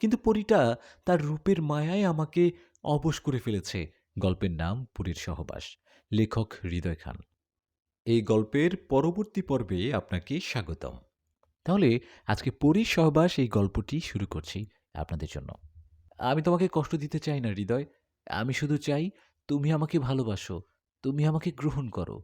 কিন্তু পরীটা তার রূপের মায়ায় আমাকে অবশ করে ফেলেছে। গল্পের নাম পুরীর সহবাস। লেখক হৃদয় খান। এই গল্পের পরবর্তী পর্বে আপনাকে স্বাগতম। তাহলে আজকে পরীর সহবাস এই গল্পটি শুরু করছি আপনাদের জন্য। আমি তোমাকে কষ্ট দিতে চাই না, হৃদয়। আমি শুধু চাই তুমি আমাকে ভালোবাসো, তুমি আমাকে গ্রহণ করো।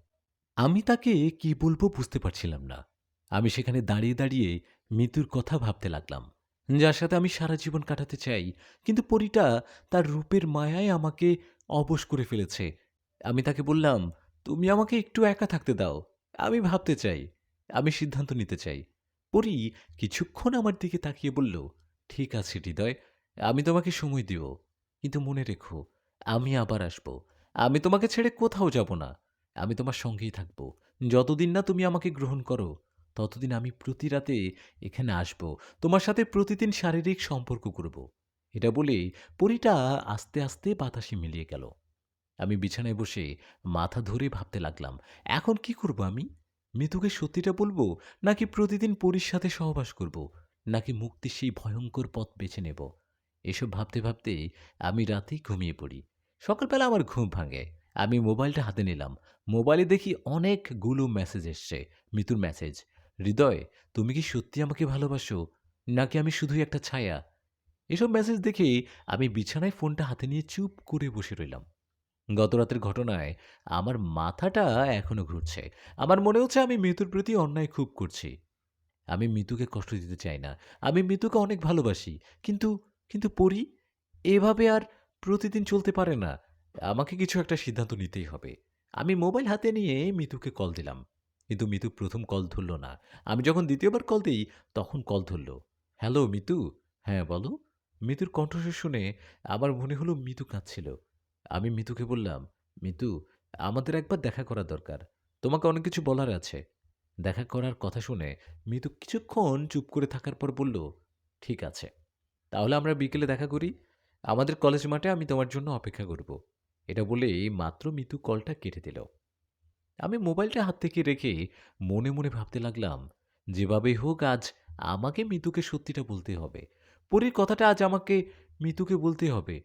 আমি তাকে কি বলব বুঝতে পারছিলাম না। আমি সেখানে দাঁড়িয়ে দাঁড়িয়ে মৃত্যুর কথা ভাবতে লাগলাম। যার সাথে আমি সারা জীবন কাটাতে চাই। কিন্তু পরীটা তার রূপের মায়ায় আমাকে অবশ করে ফেলেছে। আমি তাকে বললাম, তুমি আমাকে একটু একা থাকতে দাও। আমি ভাবতে চাই, আমি সিদ্ধান্ত নিতে চাই। পরি কিছুক্ষণ আমার দিকে তাকিয়ে বলল, ঠিক আছে হৃদয়, আমি তোমাকে সময় দিব। কিন্তু মনে রেখো, আমি আবার আসব। আমি তোমাকে ছেড়ে কোথাও যাব না। আমি তোমার সঙ্গেই থাকব। যতদিন না তুমি আমাকে গ্রহণ করো ততদিন আমি প্রতি রাতে এখানে আসব। তোমার সাথে প্রতিদিন শারীরিক সম্পর্ক করব। এটা বলে পরিটা আস্তে আস্তে বাতাসে মিলিয়ে গেল। আমি বিছানায় বসে মাথা ধরে ভাবতে লাগলাম, এখন কি করব আমি? মৃতুকে সত্যিটা বলব, নাকি প্রতিদিন পরীর সাথে সহবাস করব, নাকি মুক্তি সেই ভয়ঙ্কর পথ বেছে নেব? এসব ভাবতে ভাবতে আমি রাতেই ঘুমিয়ে পড়ি। সকালবেলা আমার ঘুম ভাঙে। আমি মোবাইলটা হাতে নিলাম। মোবাইলে দেখি অনেকগুলো মেসেজ এসছে মৃত্যুর মেসেজ হৃদয়, তুমি কি সত্যি আমাকে ভালোবাসো? নাকি আমি শুধুই একটা ছায়া? এসব মেসেজ দেখে আমি বিছানায় ফোনটা হাতে নিয়ে চুপ করে বসে রইলাম। গত রাতের ঘটনায় আমার মাথাটা এখনও ঘুরছে। আমার মনে হচ্ছে আমি মৃত্যুর প্রতি অন্যায় খুব করছি। আমি মৃত্যুকে কষ্ট দিতে চাই না। আমি মৃত্যুকে অনেক ভালোবাসি। কিন্তু কিন্তু পড়ি এভাবে আর প্রতিদিন চলতে পারে না। আমাকে কিছু একটা সিদ্ধান্ত নিতেই হবে। আমি মোবাইল হাতে নিয়ে মিতুকে কল দিলাম। কিন্তু মিতু প্রথম কল ধরল না। আমি যখন দ্বিতীয়বার কল দিই, তখন কল ধরল, হ্যালো, মিতু? হ্যাঁ বলো। মিতুর কণ্ঠস্বর শুনে আমার মনে হলো মিতু কাঁদছিল। আমি মিতুকে বললাম, মিতু, আমাদের একবার দেখা করা দরকার। তোমাকে অনেক কিছু বলার আছে। দেখা করার কথা শুনে মিতু কিছুক্ষণ চুপ করে থাকার পর বলল, ঠিক আছে, তাহলে আমরা বিকেলে দেখা করি। আমাদের কলেজ মাঠে আমি তোমার জন্য অপেক্ষা করব। এটা বলেই মাত্র মিতু কলটা কেটে দিল। আমি মোবাইলটা হাত থেকে রেখে মনে মনে ভাবতে লাগলাম, যেভাবেই হোক আজ আমাকে মিতুকে সত্যিটা বলতে হবে। পরীর কথাটা আজ আমাকে মিতুকে বলতে হবে।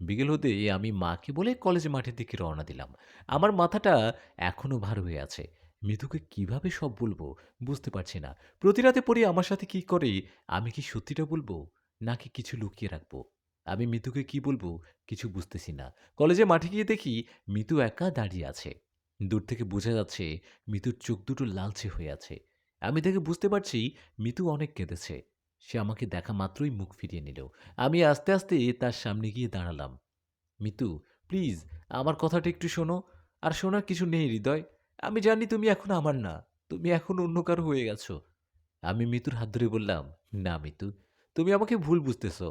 বিকেল হতে আমি মাকে বলে কলেজ মাঠের দিকে রওনা দিলাম। আমার মাথাটা এখনও ভার হয়ে আছে। মিতুকে কীভাবে সব বলব বুঝতে পারছি না। প্রতি রাতে আমার সাথে কি করে, আমি কি সত্যিটা বলব নাকি কিছু লুকিয়ে রাখব? আমি মিতুকে কি বলব কিছু বুঝতেছি না। কলেজে মাঠে গিয়ে দেখি মিতু একা দাঁড়িয়ে আছে। দূর থেকে বোঝা যাচ্ছে মিতুর চোখ দুটো লালচে হয়ে আছে। আমি দেখে বুঝতে পারছি মিতু অনেক কেঁদেছে। সে আমাকে দেখা মাত্রই মুখ ফিরিয়ে নিল। আমি আস্তে আস্তে তার সামনে গিয়ে দাঁড়ালাম। মিতু, প্লিজ, আমার কথাটা একটু শোনো। আর শোনার কিছু নেই, হৃদয়। আমি জানি তুমি এখন আমার না। তুমি এখন অন্য কারও হয়ে গেছো। আমি মিতুর হাত ধরে বললাম, না মিতু, তুমি আমাকে ভুল বুঝতেছ।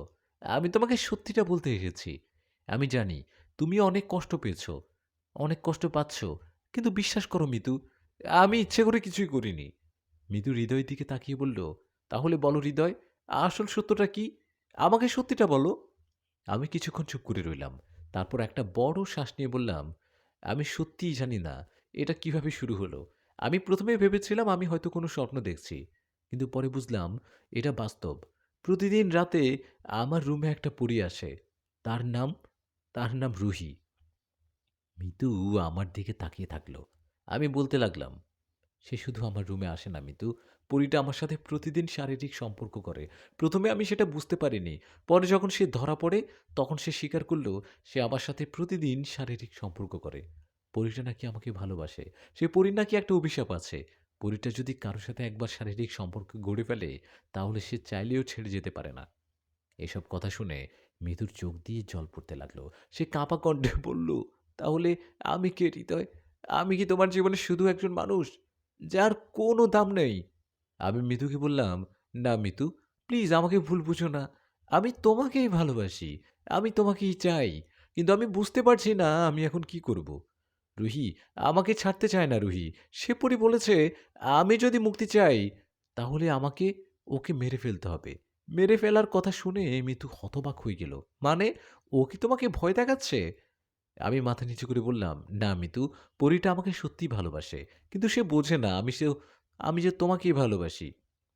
আমি তোমাকে সত্যিটা বলতে এসেছি। আমি জানি, তুমি অনেক কষ্ট পেয়েছ। অনেক কষ্ট পাচ্ছ। কিন্তু বিশ্বাস করো মিতু, আমি ইচ্ছে করে কিছুই করিনি। মিতু হৃদয়ের দিকে তাকিয়ে বলল, তাহলে বলো হৃদয়, আসল সত্যটা কি? আমাকে সত্যিটা বলো। আমি কিছুক্ষণ চুপ করে রইলাম। তারপর একটা বড় শ্বাস নিয়ে বললাম, আমি সত্যিই জানি না, এটা কীভাবে শুরু হলো? আমি প্রথমে ভেবেছিলাম আমি হয়তো কোনো স্বপ্ন দেখছি, কিন্তু পরে বুঝলাম এটা বাস্তব। প্রতিদিন রাতে আমার রুমে একটা পরি আসে, তার নাম তার নাম রুহি। মিতু আমার দিকে তাকিয়ে থাকল। আমি বলতে লাগলাম, সে শুধু আমার রুমে আসে না মিতু। পরিটা আমার সাথে প্রতিদিন শারীরিক সম্পর্ক করে। প্রথমে আমি সেটা বুঝতে পারিনি। পরে যখন সে ধরা পড়ে, তখন সে স্বীকার করল, সে আমার সাথে প্রতিদিন শারীরিক সম্পর্ক করে। পরিটা নাকি আমাকে ভালোবাসে। সে পরির নাকি একটা অভিশাপ আছে। পরিটা যদি কারোর সাথে একবার শারীরিক সম্পর্ক গড়ে ফেলে, তাহলে সে চাইলেও ছেড়ে যেতে পারে না। এসব কথা শুনে মৃদুর চোখ দিয়ে জল পড়তে লাগল। সে কাঁপা কণ্ঠে বলল তাহলে আমি কে হৃদয়? আমি কি তোমার জীবনে শুধু একজন মানুষ? যার কোনো দাম নেই। আমি মিতুকে বললাম, না মিতু প্লিজ আমাকে ভুল বুঝো না। আমি তোমাকেই ভালোবাসি। আমি তোমাকেই চাই। কিন্তু আমি বুঝতে পারছি না আমি এখন কি করব। রুহি, আমাকে ছাড়তে চায় না রুহি। সে পরি বলেছে, আমি যদি মুক্তি চাই, তাহলে আমাকে, ওকে মেরে ফেলতে হবে। মেরে ফেলার কথা শুনে মিতু হতবাক হয়ে গেল। মানে ও কি তোমাকে ভয় দেখাচ্ছে? আমি মাথা নিচু করে বললাম, না মিতু, পরিটা আমাকে সত্যিই ভালোবাসে, কিন্তু সে বোঝে না, আমি সে আমি যে তোমাকেই ভালোবাসি।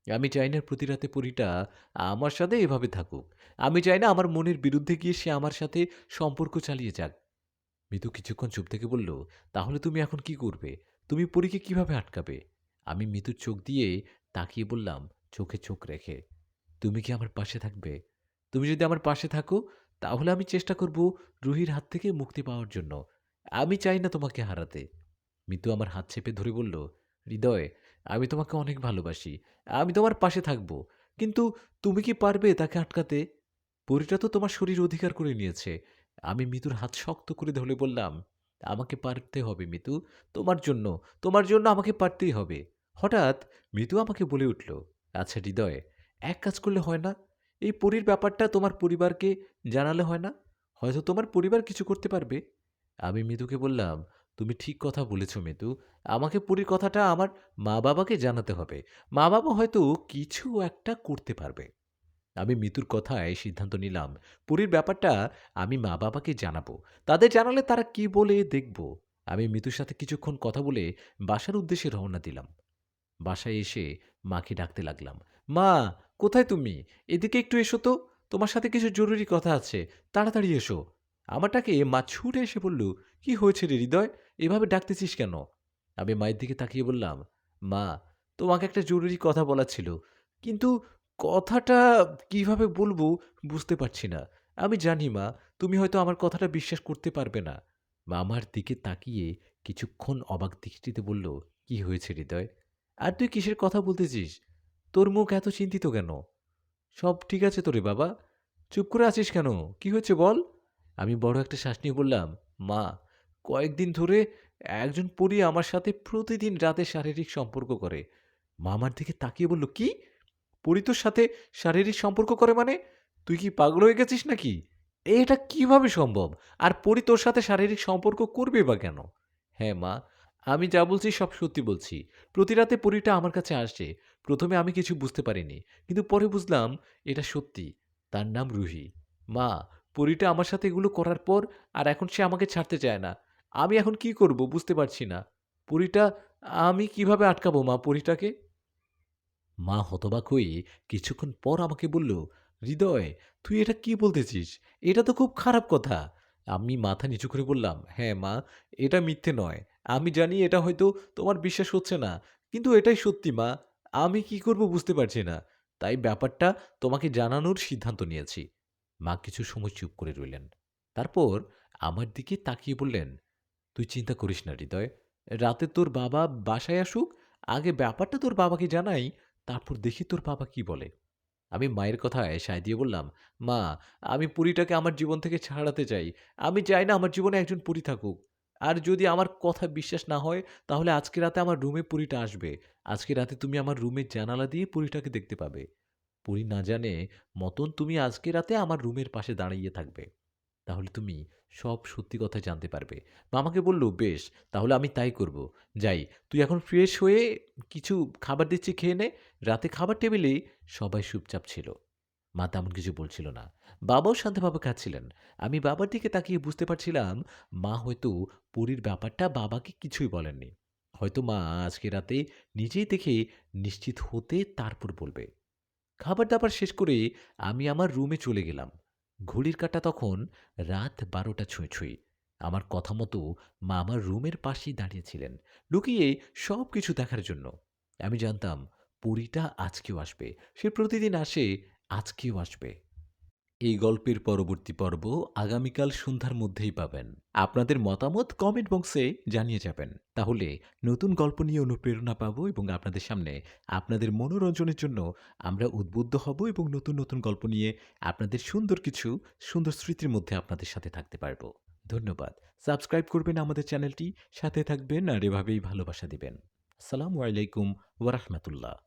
আমি চাই না প্রতি রাতে পরীটা আমার সাথে এভাবে থাকুক। আমি চাই না আমার মনের বিরুদ্ধে গিয়ে সে আমার সাথে সম্পর্ক চালিয়ে যাক। মিতু কিছুক্ষণ চুপ থেকে বলল, তাহলে তুমি এখন কি করবে? তুমি পরীকে কীভাবে আটকাবে? আমি মিতুর চোখ দিয়ে তাকিয়ে বললাম, চোখে চোখ রেখে। তুমি কি আমার পাশে থাকবে? তুমি যদি আমার পাশে থাকো তাহলে আমি চেষ্টা করব রুহির হাত থেকে মুক্তি পাওয়ার জন্য। আমি চাই না তোমাকে হারাতে। মিতু আমার হাত চেপে ধরে বলল, হৃদয়, আমি তোমাকে অনেক ভালোবাসি। আমি তোমার পাশে থাকব। কিন্তু তুমি কি পারবে তাকে আটকাতে? পরীটা তো তোমার শরীর অধিকার করে নিয়েছে। আমি মিতুর হাত শক্ত করে ধরে বললাম, আমাকে পারতে হবে মিতু। তোমার জন্য তোমার জন্য আমাকে পারতেই হবে। হঠাৎ মিতু আমাকে বলে উঠল আচ্ছা হৃদয়, এক কাজ করলে হয় না? এই পরীর ব্যাপারটা তোমার পরিবারকে জানালে হয় না? হয়তো তোমার পরিবার কিছু করতে পারবে। আমি মিতুকে বললাম, তুমি ঠিক কথা বলেছ মিতু আমাকে পুরীর কথাটা আমার মা বাবাকে জানাতে হবে। মা বাবা হয়তো কিছু একটা করতে পারবে। আমি মিতুর কথায় সিদ্ধান্ত নিলাম, পুরীর ব্যাপারটা আমি মা বাবাকে জানাব। তাদের জানালে তারা কি বলে দেখব? আমি মিতুর সাথে কিছুক্ষণ কথা বলে বাসার উদ্দেশ্যে রওনা দিলাম। বাসায় এসে মাকে ডাকতে লাগলাম। মা, কোথায় তুমি? এদিকে একটু এসো তো। তোমার সাথে কিছু জরুরি কথা আছে। তাড়াতাড়ি এসো। আমারটাকে মা ছুটে এসে বলল, কি হয়েছে রে হৃদয়? এভাবে ডাকতেছিস কেন? আমি মায়ের দিকে তাকিয়ে বললাম, মা, তোমাকে একটা জরুরি কথা বলা ছিল। কিন্তু কথাটা কীভাবে বলব বুঝতে পারছি না। আমি জানি মা, তুমি হয়তো আমার কথাটা বিশ্বাস করতে পারবে না। মা আমার দিকে তাকিয়ে কিছুক্ষণ অবাক দৃষ্টিতে বলল, কি হয়েছে হৃদয়? আর তুই কিসের কথা বলতেছিস? তোর মুখ এত চিন্তিত কেন? সব ঠিক আছে তোরে বাবা? চুপ করে আছিস কেন? কি হয়েছে বল? আমি বড় একটা শ্বাস নিয়ে বললাম, মা, কয়েকদিন ধরে একজন পরি আমার সাথে প্রতিদিন রাতে শারীরিক সম্পর্ক করে। মা আমার দিকে তাকিয়ে বলল, কি? পরি তোর সাথে শারীরিক সম্পর্ক করে মানে? তুই কি পাগল হয়ে গেছিস নাকি? এটা কীভাবে সম্ভব? আর পরি তোর সাথে শারীরিক সম্পর্ক করবে বা কেন? হ্যাঁ মা আমি যা বলছি সব সত্যি বলছি। প্রতি রাতে পরিটা আমার কাছে আসে প্রথমে আমি কিছু বুঝতে পারিনি, কিন্তু পরে বুঝলাম এটা সত্যি। তার নাম রুহি। মা, পরিটা আমার সাথে এগুলো করার পর আর এখন সে আমাকে ছাড়তে চায় না। আমি এখন কি করব বুঝতে পারছি না। পরিটা, আমি কীভাবে আটকাবো মা পরিটাকে? মা হতবাক হয়ে কিছুক্ষণ পর আমাকে বলল, হৃদয়, তুই এটা কি বলতেছিস? এটা তো খুব খারাপ কথা। আমি মাথা নিচু করে বললাম হ্যাঁ মা, এটা মিথ্যে নয়। আমি জানি এটা হয়তো তোমার বিশ্বাস হচ্ছে না, কিন্তু এটাই সত্যি মা। আমি কি করব বুঝতে পারছি না। তাই ব্যাপারটা তোমাকে জানানোর সিদ্ধান্ত নিয়েছি। মা কিছু সময় চুপ করে রইলেন। তারপর আমার দিকে তাকিয়ে বললেন, তুই চিন্তা করিস না হৃদয়, রাতে তোর বাবা বাসায় আসুক, আগে ব্যাপারটা তোর বাবাকে জানাই, তারপর দেখি তোর বাবা কি বলে। আমি মায়ের কথায় সায় দিয়ে বললাম, মা, আমি পুরীটাকে আমার জীবন থেকে ছাড়াতে চাই। আমি চাই না আমার জীবনে একজন পুরী থাকুক। আর যদি আমার কথা বিশ্বাস না হয়, তাহলে আজকে রাতে আমার রুমে পুরীটা আসবে। আজকে রাতে তুমি আমার রুমের জানালা দিয়ে পুরীটাকে দেখতে পাবে। পুরী না জানে মতন তুমি আজকে রাতে আমার রুমের পাশে দাঁড়িয়ে থাকবে। তাহলে তুমি সব সত্যি কথা জানতে পারবে। মামাকে বলল, বেশ, তাহলে আমি তাই করব। যাই, তুই এখন ফ্রেশ হয়ে কিছু খাবার দিচ্ছি, খেয়ে নে। রাতে খাবার টেবিলে সবাই চুপচাপ ছিল। মা তেমন কিছু বলছিল না। বাবাও শান্তভাবে খাচ্ছিলেন আমি বাবার দিকে তাকিয়ে বুঝতে পারছিলাম, মা হয়তো পুরীর ব্যাপারটা বাবাকে কিছুই বলেননি। হয়তো মা আজকে রাতে নিজেই দেখে নিশ্চিত হতে তারপর বলবে। খাবার দাবার শেষ করে আমি আমার রুমে চলে গেলাম। ঘড়ির কাঁটা তখন রাত বারোটা ছুঁই ছুঁই। আমার কথা মতো মা আমার রুমের পাশেই দাঁড়িয়েছিলেন, লুকিয়ে সব কিছু দেখার জন্য। আমি জানতাম, পুরীটা আজকেও আসবে, সে প্রতিদিন আসে, আজকেও আসবে। এই গল্পের পরবর্তী পর্ব আগামীকাল সন্ধ্যার মধ্যেই পাবেন। আপনাদের মতামত কমেন্ট বক্সে জানিয়ে যাবেন। তাহলে নতুন গল্প নিয়ে অনুপ্রেরণা পাবো এবং আপনাদের সামনে আপনাদের মনোরঞ্জনের জন্য আমরা উদ্বুদ্ধ হব এবং নতুন নতুন গল্প নিয়ে আপনাদের সুন্দর কিছু, সুন্দর স্মৃতির মধ্যে আপনাদের সাথে থাকতে পারব। ধন্যবাদ। সাবস্ক্রাইব করবেন আমাদের চ্যানেলটি। সাথে থাকবেন আর এভাবেই ভালোবাসা দিবেন। আসসালামু আলাইকুম ওরহমতুল্লাহ